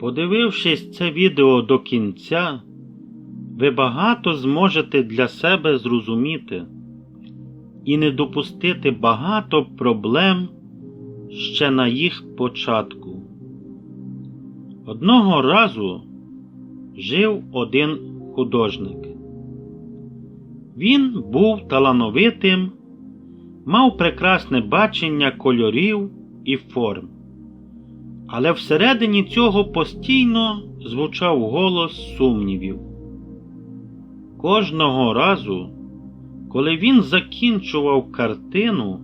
Подивившись це відео до кінця, ви багато зможете для себе зрозуміти і не допустити багато проблем ще на їх початку. Одного разу жив один художник. Він був талановитим, мав прекрасне бачення кольорів і форм. Але всередині цього постійно звучав голос сумнівів. Кожного разу, коли він закінчував картину,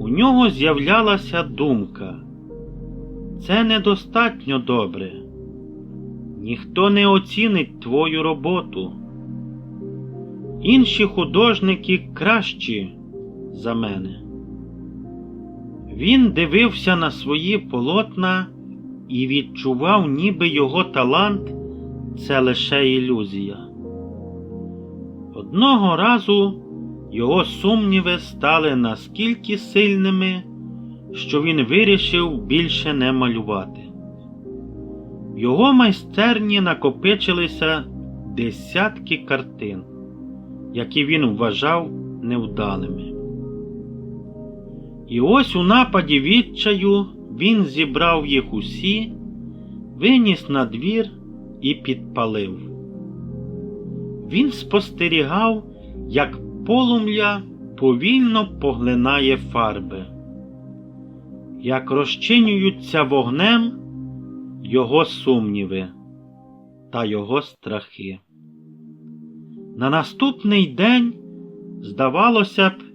у нього з'являлася думка. Це недостатньо добре. Ніхто не оцінить твою роботу. Інші художники кращі за мене. Він дивився на свої полотна і відчував, ніби його талант це лише ілюзія. Одного разу його сумніви стали наскільки сильними, що він вирішив більше не малювати. В його майстерні накопичилися десятки картин, які він вважав невдалими. І ось у нападі відчаю він зібрав їх усі, виніс на двір і підпалив. Він спостерігав, як полум'я повільно поглинає фарби, як розчинюються вогнем його сумніви та його страхи. На наступний день, здавалося б,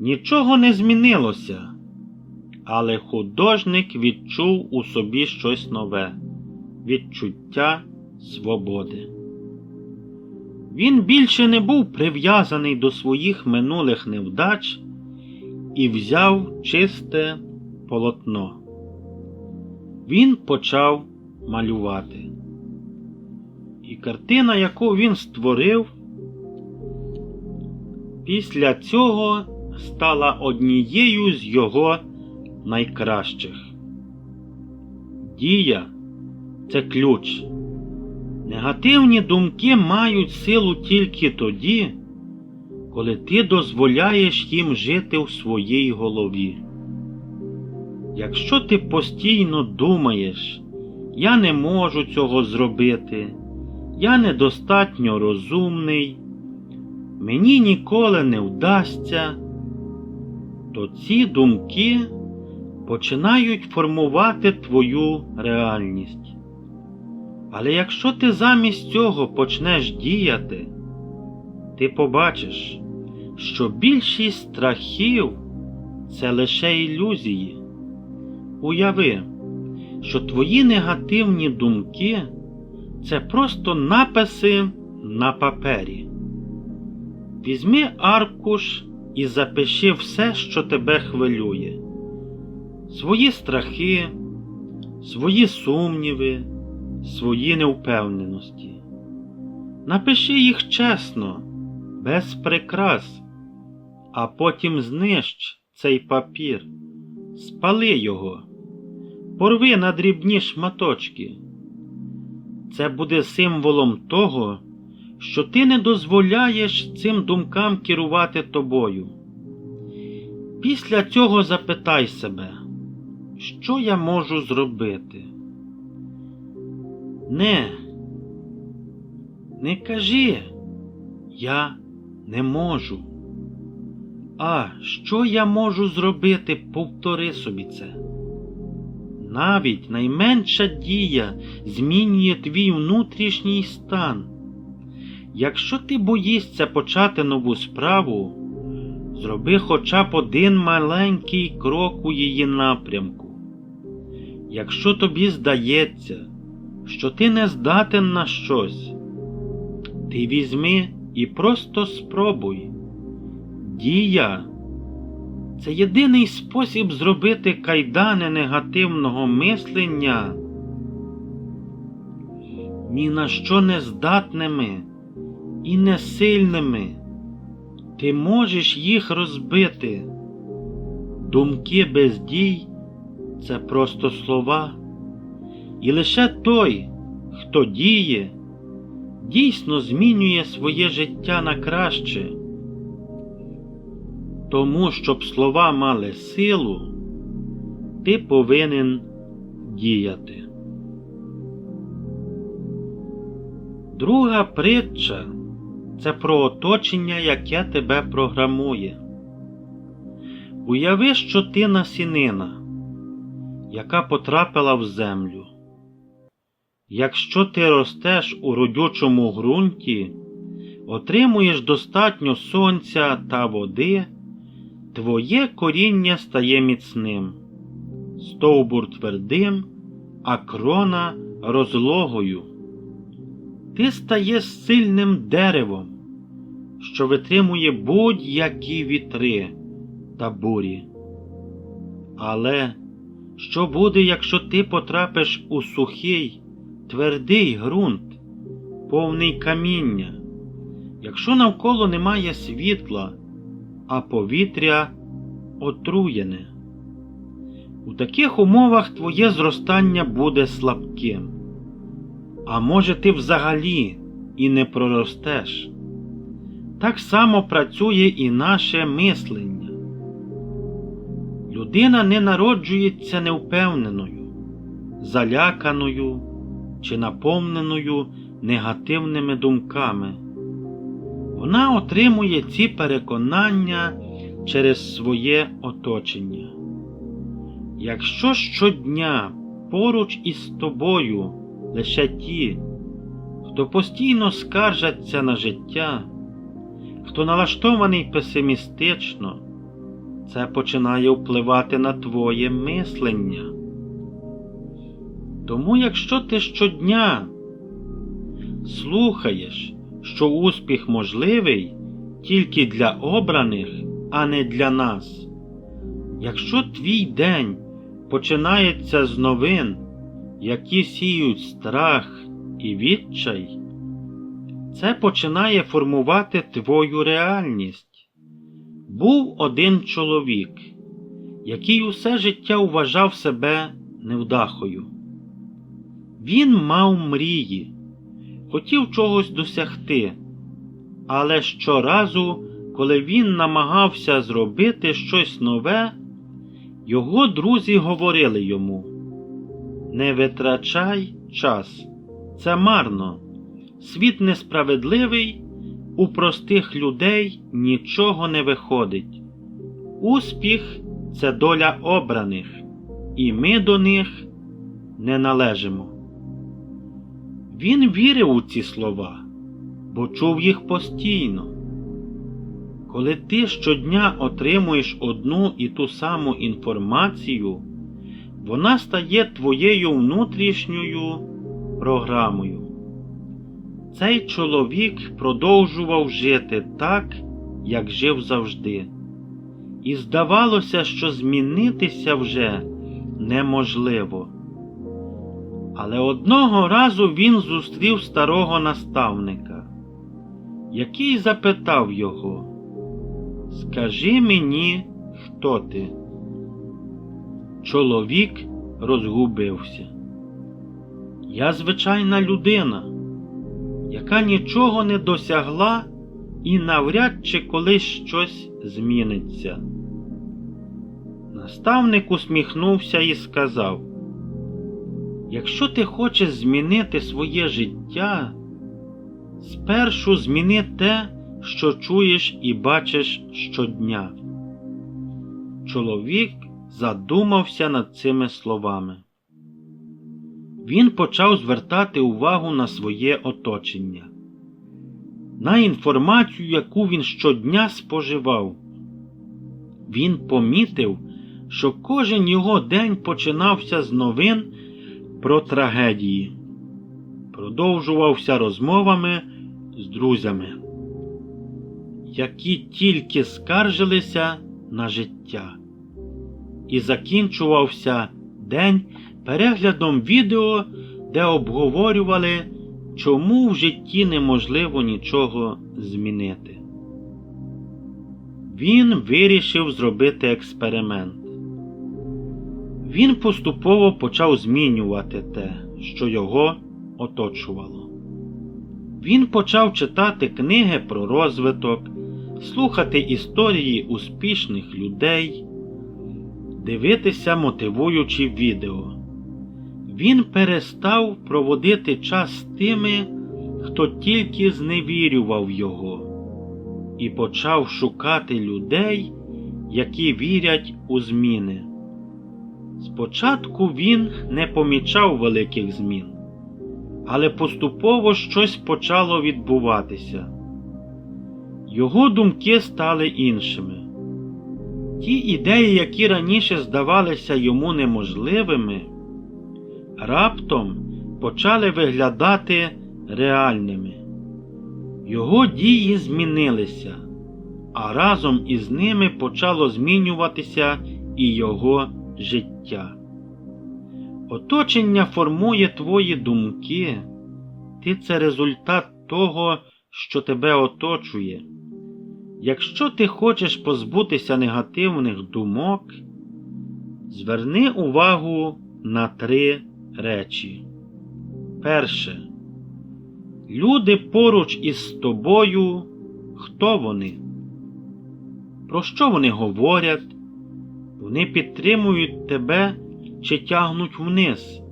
Нічого не змінилося, але художник відчув у собі щось нове відчуття свободи. Він більше не був прив'язаний до своїх минулих невдач і взяв чисте полотно. Він почав малювати. І картина, яку він створив, після цього стала однією з його найкращих. Дія це ключ. Негативні думки мають силу тільки тоді, коли ти дозволяєш їм жити в своїй голові. Якщо ти постійно думаєш, я не можу цього зробити, я недостатньо розумний, мені ніколи не вдасться, то ці думки починають формувати твою реальність. Але якщо ти замість цього почнеш діяти, ти побачиш, що більшість страхів це лише ілюзії. Уяви, що твої негативні думки це просто написи на папері. Візьми аркуш і запиши все, що тебе хвилює, свої страхи, свої сумніви, свої невпевненості. Напиши їх чесно, без прикрас, а потім знищ цей папір, спали його, порви на дрібні шматочки. Це буде символом того, що ти не дозволяєш цим думкам керувати тобою. Після цього запитай себе, що я можу зробити? Не, не кажи, я не можу. А що я можу зробити? Повтори собі це. Навіть найменша дія змінює твій внутрішній стан. Якщо ти боїшся почати нову справу, зроби хоча б один маленький крок у її напрямку. Якщо тобі здається, що ти не здатен на щось, ти візьми і просто спробуй. Дія це єдиний спосіб зробити кайдани негативного мислення ні на що не здатними і несильними. Ти можеш їх розбити. Думки без дій це просто слова. І лише той, хто діє, дійсно змінює своє життя на краще. Тому, щоб слова мали силу, ти повинен діяти. Друга притча це про оточення, яке тебе програмує. Уяви, що ти насінина, яка потрапила в землю. Якщо ти ростеш у родючому ґрунті, отримуєш достатньо сонця та води, твоє коріння стає міцним, стовбур твердим, а крона розлогою. Ти стаєш сильним деревом, що витримує будь-які вітри та бурі. Але що буде, якщо ти потрапиш у сухий, твердий ґрунт, повний каміння, якщо навколо немає світла, а повітря отруєне? У таких умовах твоє зростання буде слабким. А може, ти взагалі і не проростеш. Так само працює і наше мислення. Людина не народжується невпевненою, заляканою чи наповненою негативними думками. Вона отримує ці переконання через своє оточення. Якщо щодня поруч із тобою лише ті, хто постійно скаржаться на життя, хто налаштований песимістично, це починає впливати на твоє мислення. Тому, якщо ти щодня слухаєш, що успіх можливий тільки для обраних, а не для нас, якщо твій день починається з новин, які сіють страх і відчай, це починає формувати твою реальність. Був один чоловік, який усе життя вважав себе невдахою. Він мав мрії, хотів чогось досягти, але щоразу, коли він намагався зробити щось нове, його друзі говорили йому Не витрачай час, це марно, світ несправедливий, у простих людей нічого не виходить. Успіх це доля обраних, і ми до них не належимо. Він вірив у ці слова, бо чув їх постійно. Коли ти щодня отримуєш одну і ту саму інформацію, вона стає твоєю внутрішньою програмою. Цей чоловік продовжував жити так, як жив завжди, і здавалося, що змінитися вже неможливо. Але одного разу він зустрів старого наставника, який запитав його, Скажи мені, хто ти? Чоловік розгубився. Я звичайна людина, яка нічого не досягла і навряд чи колись щось зміниться. Наставник усміхнувся і сказав Якщо ти хочеш змінити своє життя, спершу зміни те, що чуєш і бачиш щодня. Чоловік задумався над цими словами. Він почав звертати увагу на своє оточення, на інформацію, яку він щодня споживав. Він помітив, що кожен його день починався з новин про трагедії, продовжувався розмовами з друзями, які тільки скаржилися на життя, і закінчувався день переглядом відео, де обговорювали, чому в житті неможливо нічого змінити. Він вирішив зробити експеримент. Він поступово почав змінювати те, що його оточувало. Він почав читати книги про розвиток, слухати історії успішних людей, дивитися мотивуючі відео. Він перестав проводити час з тими, хто тільки зневірював його, і почав шукати людей, які вірять у зміни. Спочатку він не помічав великих змін, але поступово щось почало відбуватися. Його думки стали іншими. Ті ідеї, які раніше здавалися йому неможливими, раптом почали виглядати реальними. Його дії змінилися, а разом із ними почало змінюватися і його життя. Оточення формує твої думки, ти це результат того, що тебе оточує. Якщо ти хочеш позбутися негативних думок, зверни увагу на три речі. Перше. Люди поруч із тобою, хто вони? Про що вони говорять? Вони підтримують тебе чи тягнуть вниз.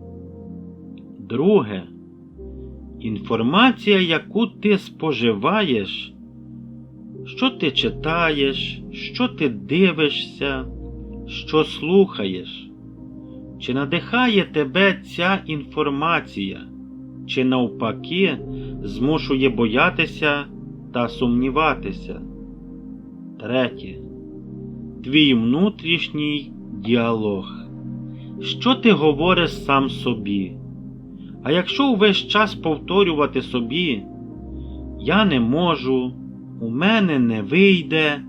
Друге. Інформація, яку ти споживаєш, що ти читаєш, що ти дивишся, що слухаєш, чи надихає тебе ця інформація, чи навпаки змушує боятися та сумніватися. Третє. Твій внутрішній діалог. Що ти говориш сам собі? А якщо увесь час повторювати собі, я не можу, у мене не вийде,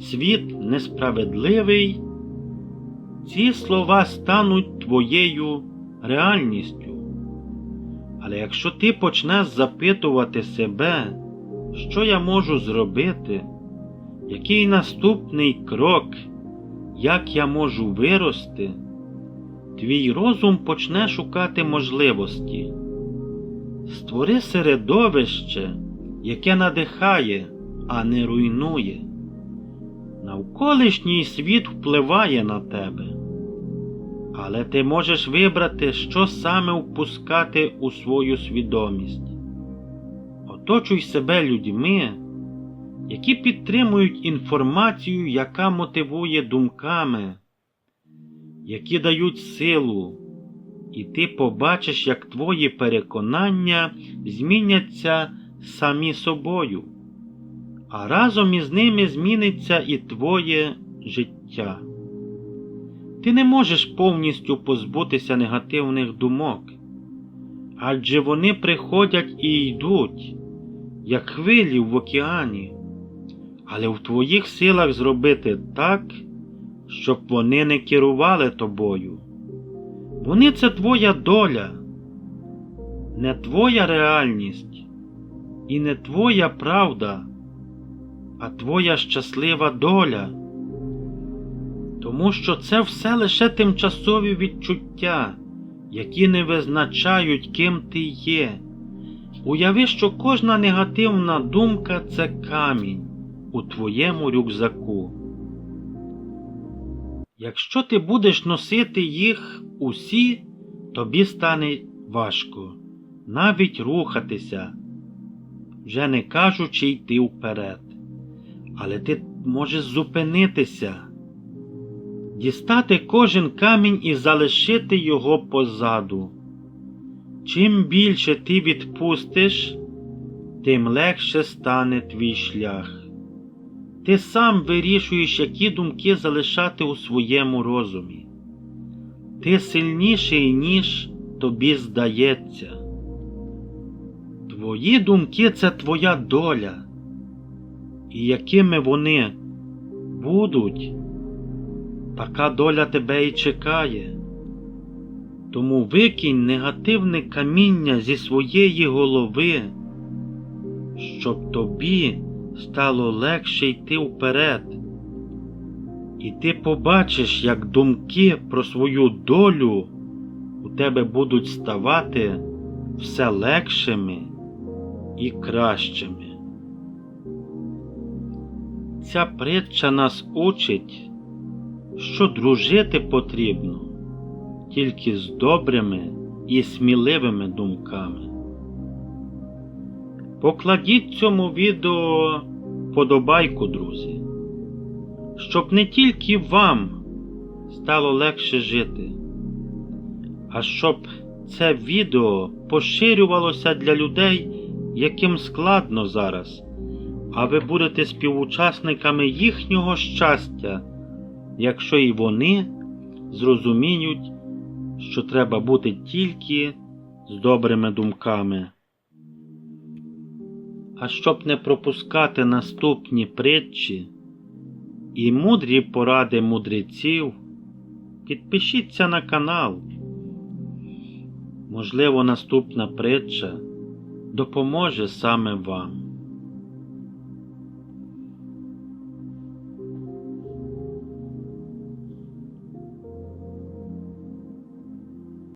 світ несправедливий, ці слова стануть твоєю реальністю. Але якщо ти почнеш запитувати себе, що я можу зробити, який наступний крок, як я можу вирости, твій розум почне шукати можливості. Створи середовище, яке надихає, а не руйнує. Навколишній світ впливає на тебе, але ти можеш вибрати, що саме впускати у свою свідомість. Оточуй себе людьми, які підтримують інформацію, яка мотивує думками, які дають силу, і ти побачиш, як твої переконання зміняться самі собою, а разом із ними зміниться і твоє життя. Ти не можеш повністю позбутися негативних думок, адже вони приходять і йдуть, як хвилі в океані, але в твоїх силах зробити так, щоб вони не керували тобою. Вони це твоя доля, не твоя реальність і не твоя правда, а твоя щаслива доля. Тому що це все лише тимчасові відчуття, які не визначають, ким ти є. Уяви, що кожна негативна думка це камінь у твоєму рюкзаку. Якщо ти будеш носити їх усі, тобі стане важко навіть рухатися, вже не кажучи йти вперед. Але ти можеш зупинитися, дістати кожен камінь і залишити його позаду. Чим більше ти відпустиш, тим легше стане твій шлях. Ти сам вирішуєш, які думки залишати у своєму розумі. Ти сильніший, ніж тобі здається. Твої думки це твоя доля. І якими вони будуть, така доля тебе і чекає. Тому викинь негативне каміння зі своєї голови, щоб тобі стало легше йти вперед. І ти побачиш, як думки про свою долю у тебе будуть ставати все легшими і кращими. Ця притча нас учить, що дружити потрібно тільки з добрими і сміливими думками. Покладіть цьому відео подобайку, друзі, щоб не тільки вам стало легше жити, а щоб це відео поширювалося для людей, яким складно зараз, а ви будете співучасниками їхнього щастя, якщо і вони зрозуміють, що треба бути тільки з добрими думками. А щоб не пропускати наступні притчі і мудрі поради мудреців, підпишіться на канал. Можливо, наступна притча допоможе саме вам.